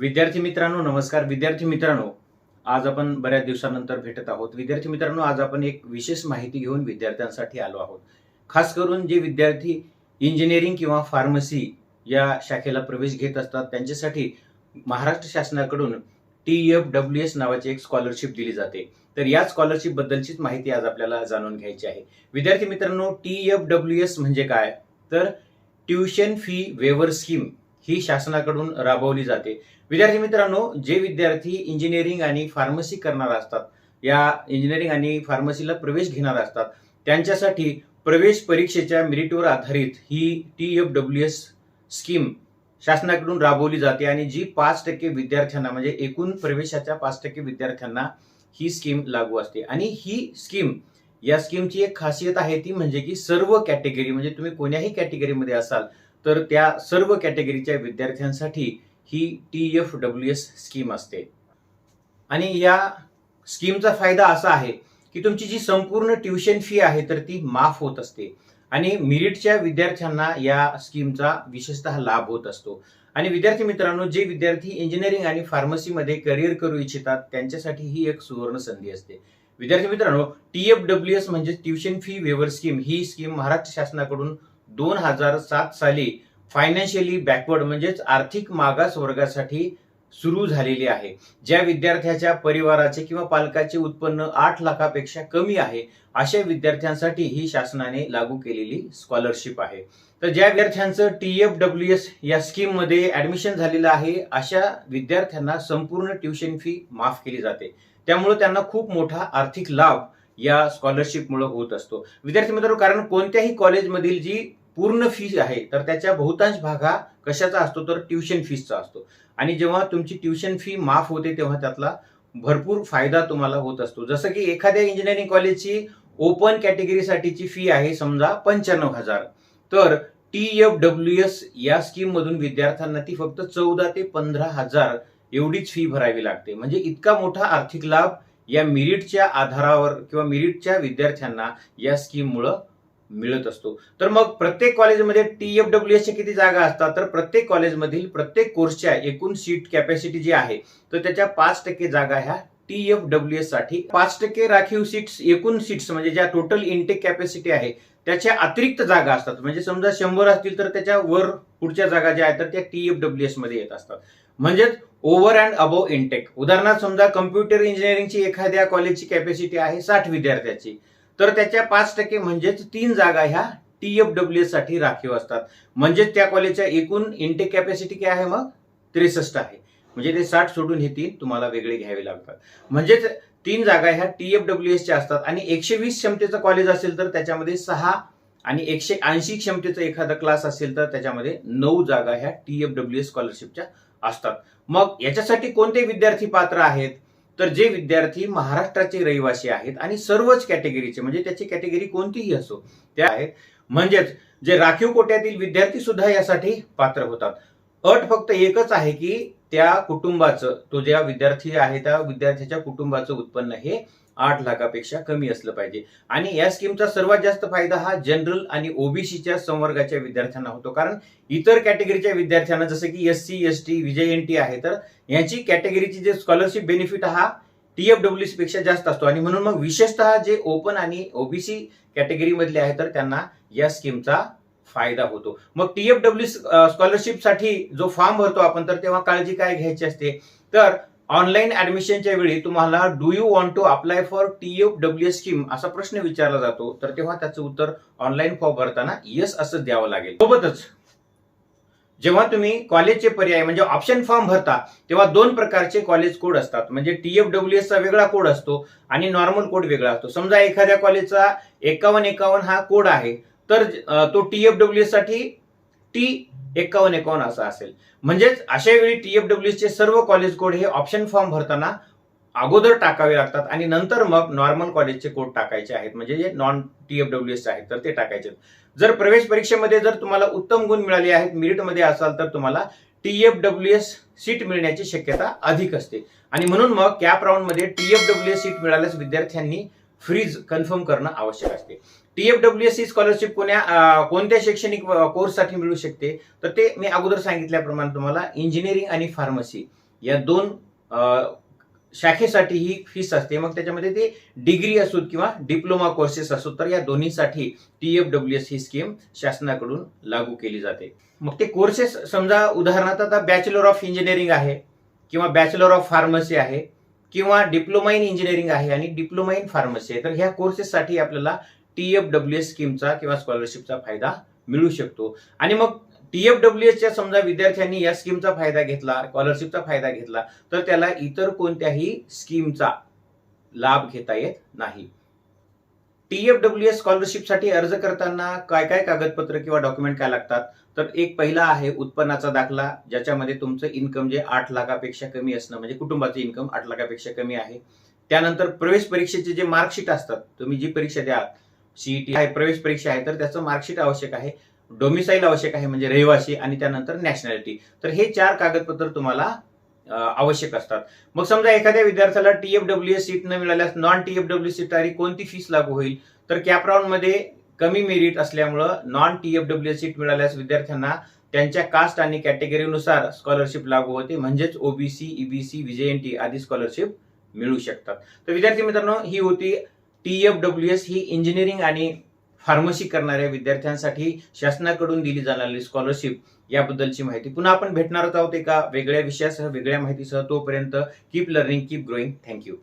विद्यार्थी मित्रांनो नमस्कार. विद्यार्थी मित्रांनो आज आपण बऱ्याच दिवसानंतर भेटत आहोत. विद्यार्थी मित्रांनो आज आपण एक विशेष माहिती घेऊन विद्यार्थ्यांसाठी आलो आहोत. खास करून जे विद्यार्थी इंजिनिअरिंग किंवा फार्मसी या शाखेला प्रवेश घेत असतात त्यांच्यासाठी महाराष्ट्र शासनाकडून टी एफ डब्ल्यू एस नावाची एक स्कॉलरशिप दिली जाते. तर या स्कॉलरशिप बद्दलचीच माहिती आज आपल्याला जाणून घ्यायची आहे. विद्यार्थी मित्रांनो टी एफ डब्ल्यू एस म्हणजे काय? तर ट्युशन फी वेवर स्कीम ही शासनाकडून राबवली जाते. विद्यार्थी मित्रांनो जे विद्यार्थी इंजिनिअरिंग आणि फार्मसी करणार असतात या इंजिनिअरिंग आणि फार्मसीला प्रवेश घेणार असतात त्यांच्यासाठी प्रवेश परीक्षेच्या मेरिटवर आधारित ही T F W S scheme शासनाकडून राबवली जाते आणि जी पाच टक्के विद्यार्थ्यांना म्हणजे एकूण प्रवेशाच्या पाच टक्के विद्यार्थ्यांना ही स्कीम लागू असते. आणि ही स्कीम या स्कीमची एक खासियत आहे ती म्हणजे की सर्व कॅटेगरी म्हणजे तुम्ही कोण्याही कॅटेगरीमध्ये असाल तर त्या सर्व कॅटेगरीच्या विद्यार्थ्यांसाठी ही T F W S scheme असते. आणि या स्कीमचा फायदा असा आहे की तुमची जी संपूर्ण ट्युशन फी आहे तर ती माफ होत असते. आणि मिरिटच्या विद्यार्थ्यांना या स्कीमचा विशेषतः लाभ होत असतो. आणि विद्यार्थी मित्रांनो जे विद्यार्थी इंजिनिअरिंग आणि फार्मसीमध्ये करिअर करू इच्छितात त्यांच्यासाठी ही एक सुवर्ण संधी असते. विद्यार्थी मित्रांनो टी एफ डब्ल्यू एस म्हणजे ट्युशन फी वेवर स्कीम ही स्कीम महाराष्ट्र शासनाकडून दोन हजार सात साली फायनान्शियली बॅकवर्ड म्हणजेच आर्थिक मागास वर्गासाठी सुरू झालेली आहे. ज्या विद्यार्थ्याच्या परिवाराचे किंवा पालकाचे उत्पन्न आठ लाखापेक्षा कमी आहे अशा विद्यार्थ्यांसाठी ही शासनाने लागू केलेली स्कॉलरशिप आहे. तर ज्या विद्यार्थ्यांचं टी एफ डब्ल्यू एस या स्कीममध्ये ऍडमिशन झालेलं आहे अशा विद्यार्थ्यांना संपूर्ण ट्युशन फी माफ केली जाते. त्यामुळे त्यांना खूप मोठा आर्थिक लाभ या स्कॉलरशिपमुळे होत असतो. विद्यार्थी मित्रांनो कारण कोणत्याही कॉलेजमधील जी पूर्ण फी आहे तर त्याच्या बहुतांश भाग हा कशाचा असतो? तर ट्युशन फीसचा असतो. आणि जेव्हा तुमची ट्युशन फी माफ होते तेव्हा त्यातला भरपूर फायदा तुम्हाला होत असतो. जसं की एखाद्या इंजिनिअरिंग कॉलेजची ओपन कॅटेगरीसाठीची फी आहे समजा पंच्याण्णव हजार. तर टी एफ डब्ल्यू एस या स्कीममधून विद्यार्थ्यांना ती फक्त चौदा ते पंधरा हजार एवढीच फी भरावी लागते. म्हणजे इतका मोठा आर्थिक लाभ या मिरिटच्या आधारावर किंवा मिरिटच्या विद्यार्थ्यांना या स्कीममुळं मिळत असतो. तर मग प्रत्येक कॉलेजमध्ये टी एफ डब्ल्यू एसच्या किती जागा असतात? तर प्रत्येक कॉलेजमधील प्रत्येक कोर्सच्या एकूण सीट कॅपॅसिटी जी आहे तर त्याच्या पाच टक्के जागा ह्या टी एफ डब्ल्यू एससाठी. पाच टक्के राखीव सीट्स एकूण सीट्स म्हणजे ज्या टोटल इनटेक कॅपॅसिटी आहे त्याच्या अतिरिक्त जागा असतात. म्हणजे समजा शंभर असतील तर त्याच्या वर पुढच्या जागा ज्या आहेत तर त्या टी एफ डब्ल्यू एसमध्ये येत असतात. म्हणजेच ओव्हर अँड अबोव इनटेक उदाहरणार्थ समजा कम्प्युटर इंजिनिअरिंगची एखाद्या कॉलेजची कॅपॅसिटी आहे साठ विद्यार्थ्याची. तर त्याच्या पाच टक्के म्हणजेच तीन जागा ह्या टी एफ डब्ल्यू एससाठी राखीव असतात. म्हणजेच त्या कॉलेजच्या एकूण इनटेक कॅपॅसिटी काय आहे मग? त्रेसष्ट आहे. म्हणजे ते साठ सोडून हे तीन तुम्हाला वेगळे घ्यावे लागतात. म्हणजेच तीन जागा ह्या टी एफ डब्ल्यू एसच्या असतात आणि एकशे वीस क्षमतेचं कॉलेज असेल तर त्याच्यामध्ये सहा आणि एकशे ऐंशी क्षमतेचा एखादा क्लास असेल तर त्याच्यामध्ये नऊ जागा ह्या टी एफ डब्ल्यू एस स्कॉलरशिपच्या असतात. मग याच्यासाठी कोणते विद्यार्थी पात्र आहेत? तर जे विद्यार्थी महाराष्ट्राचे रहिवासी आहेत आणि सर्वच कॅटेगरीचे म्हणजे त्याची कॅटेगरी कोणतीही असो त्या आहेत म्हणजेच जे राखीव कोट्यातील विद्यार्थी सुद्धा यासाठी पात्र होतात. अट फक्त एकच आहे की त्या कुटुंबाचं तो ज्या विद्यार्थी आहे त्या विद्यार्थ्याच्या कुटुंबाचं उत्पन्न हे आठ लाखापेक्षा कमी असलं पाहिजे. आणि या स्कीमचा सर्वात जास्त फायदा हा जनरल आणि ओबीसीच्या संवर्गाच्या विद्यार्थ्यांना होतो. कारण इतर कॅटेगरीच्या विद्यार्थ्यांना जसं की S C S T V J N T आहे तर यांची कॅटेगरीची जे स्कॉलरशिप बेनिफिट हा टी एफ डब्ल्यू पेक्षा जास्त असतो. आणि म्हणून मग विशेषतः जे ओपन आणि ओबीसी कॅटेगरीमधले आहे तर त्यांना या स्कीमचा फायदा होतो. मग टी एफ डब्ल्यू स्कॉलरशिपसाठी जो फॉर्म भरतो आपण तर तेव्हा काळजी काय घ्यायची असते? तर ऑनलाईन ऍडमिशनच्या वेळी तुम्हाला do you want to apply for T F W scheme असा प्रश्न विचारला जातो. तर तेव्हा त्याचं उत्तर ऑनलाईन फॉर्म भरताना येस असं द्यावं लागेल. सोबतच जेव्हा तुम्ही कॉलेजचे पर्याय म्हणजे ऑप्शन फॉर्म भरता तेव्हा दोन प्रकारचे कॉलेज कोड असतात. म्हणजे टी एफ डब्ल्यू चा वेगळा कोड असतो आणि नॉर्मल कोड वेगळा असतो. समजा एखाद्या कॉलेजचा एकावन्न एकावन्न हा कोड आहे. तर तो टी एफसाठी टी एकावन्न एकावन्न असा असेल. म्हणजेच अशा वेळी टी एफ चे सर्व कॉलेज कोड हे ऑप्शन फॉर्म भरताना अगोदर टाकावे लागतात आणि नंतर मग नॉर्मल कॉलेजचे कोड टाकायचे आहेत. म्हणजे जे non T F W S आहेत तर ते टाकायचे जर प्रवेश परीक्षेमध्ये जर तुम्हाला उत्तम गुण मिळाले आहेत मेरिटमध्ये असाल तर तुम्हाला T F W S seat मिळण्याची शक्यता अधिक असते. आणि म्हणून मग कॅप राऊंडमध्ये T F W S seat मिळाल्यास विद्यार्थ्यांनी फ्रीज कन्फर्म करणं आवश्यक असते. टी एफ डब्ल्यू एस ही स्कॉलरशिप कोण्या कोणत्या शैक्षणिक कोर्ससाठी मिळू शकते? तर ते मी अगोदर सांगितल्याप्रमाणे तुम्हाला इंजिनिअरिंग आणि फार्मसी या दोन शाखेसाठी ही फीस असते. मग त्याच्यामध्ये ते डिग्री असोत किंवा डिप्लोमा कोर्सेस असोत तर या दोन्हीसाठी टी एफ डब्ल्यू एस ही स्कीम शासनाकडून लागू केली जाते. मग ते कोर्सेस समजा उदाहरणार्थ आता बॅचलर ऑफ इंजिनिअरिंग आहे किंवा बॅचलर ऑफ फार्मसी आहे. किंवा डिप्लोमा इन इंजिनिअरिंग आहे आणि डिप्लोमा इन फार्मसी आहे तर ह्या कोर्सेससाठी आपल्याला टी एफ डब्ल्यू एस स्कीमचा किंवा स्कॉलरशिपचा फायदा मिळू शकतो. आणि मग टी एफ डब्ल्यू एसच्या समजा विद्यार्थ्यांनी या स्कीमचा फायदा घेतला स्कॉलरशिपचा फायदा घेतला तर त्याला इतर कोणत्याही स्कीमचा लाभ घेता येत नाही. टी एफ डब्ल्यू एस स्कॉलरशिपसाठी अर्ज करताना काय काय कागदपत्र किंवा डॉक्युमेंट काय लागतात? तर एक पहिला आहे उत्पन्नाचा दाखला ज्याच्यामध्ये तुमचं इन्कम जे आठ लाखापेक्षा कमी असणं म्हणजे कुटुंबाचं इन्कम आठ लाखापेक्षा कमी आहे. त्यानंतर प्रवेश परीक्षेचे जे मार्कशीट असतात तुम्ही जी परीक्षा द्या सीईटी आहे प्रवेश परीक्षा आहे तर त्याचं मार्कशीट आवश्यक आहे. डोमिसाईल आवश्यक आहे म्हणजे रहिवासी आणि त्यानंतर नॅशनॅलिटी तर हे चार कागदपत्र तुम्हाला आवश्यक असतात. मग समजा एखाद्या विद्यार्थ्याला T F W S seat न मिळाल्यास non T F W seat कोणती फीस लागू होईल? तर कॅपराऊंडमध्ये कमी मेरिट असल्यामुळं non T F W S seat मिळाल्यास विद्यार्थ्यांना त्यांच्या कास्ट आणि कॅटेगरीनुसार स्कॉलरशिप लागू होते. म्हणजेच ओबीसी ईबीसी व्हीजेएनटी आदी स्कॉलरशिप मिळू शकतात. तर विद्यार्थी मित्रांनो ही होती टी एफ डब्ल्यू एस ही इंजिनिअरिंग आणि फार्मसी करणाऱ्या विद्यार्थ्यांसाठी शासनाकडून दिली जाणारी स्कॉलरशिप याबद्दलची माहिती पुन्हा आपण भेटणारच आहोत एका वेगळ्या विषयासह वेगळ्या माहितीसह. तोपर्यंत keep learning keep growing thank you